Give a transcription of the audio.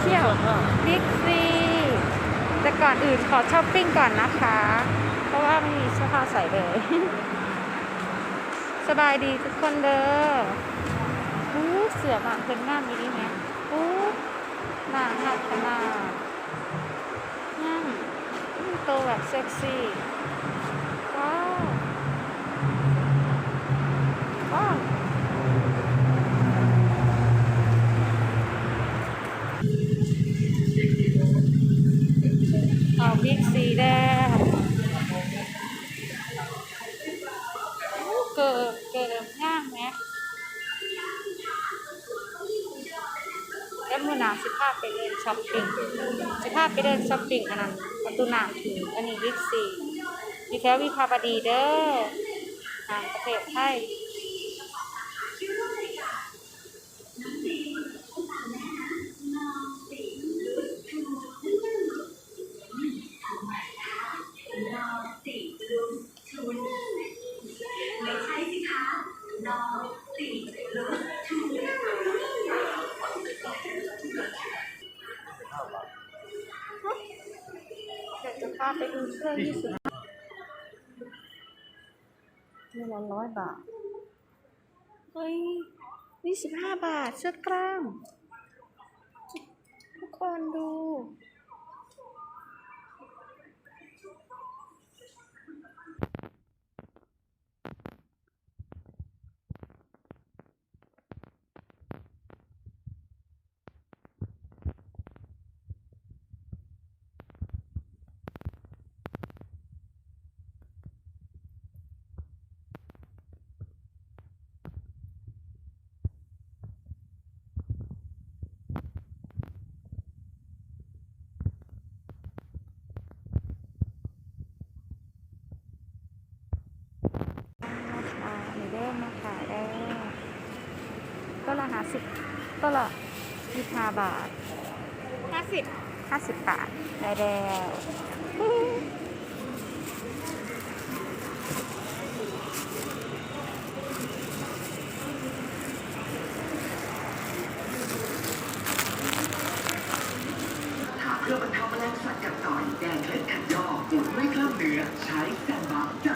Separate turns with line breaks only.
เที่ยวบิ๊กซีแต่ก่อนอื่นขอช้อปปิ้งก่อนนะคะ เพราะว่าไม่มีเสื้อผ้าใส่เลย สบายดีทุกคนเด้ออู้เสือหมากเป็นงามอยู่ดีไหมอู้หน้าหักขนาดงามอืมโตแบบเซ็กซี่ บิ๊กซีแดงอู้เกิดเกิดง่ามไหมแล้วมือหนาสิภาพไปเดินช้อปปิ้งสิภาพไปเดินช้อปปิ้งอันนั้นประตูหน้ำถึงอันนี้บิ๊กซีอยู่แถววิภาวดีเด้อทางประเทศไทย เดี๋ยวจะพาไปดูเสื้อยี่สิบนี่ละร้อยบาท เฮ้ยยี่สิบห้าบาทเสื้อกล้าม ทุกคนดู เด้อมาขายได้ก็ละห้าสิบก็ละยี่สิบห้าบาทห้าสิบห้าสิบบาทได้แล้ว
ถาเพื่อบรรเทาแมลงสัตว์กัดต่อยแดงเคล็ดขัดยอกปวดเมื่อยกล้ามเนื้อใช้แซมบักจัดต่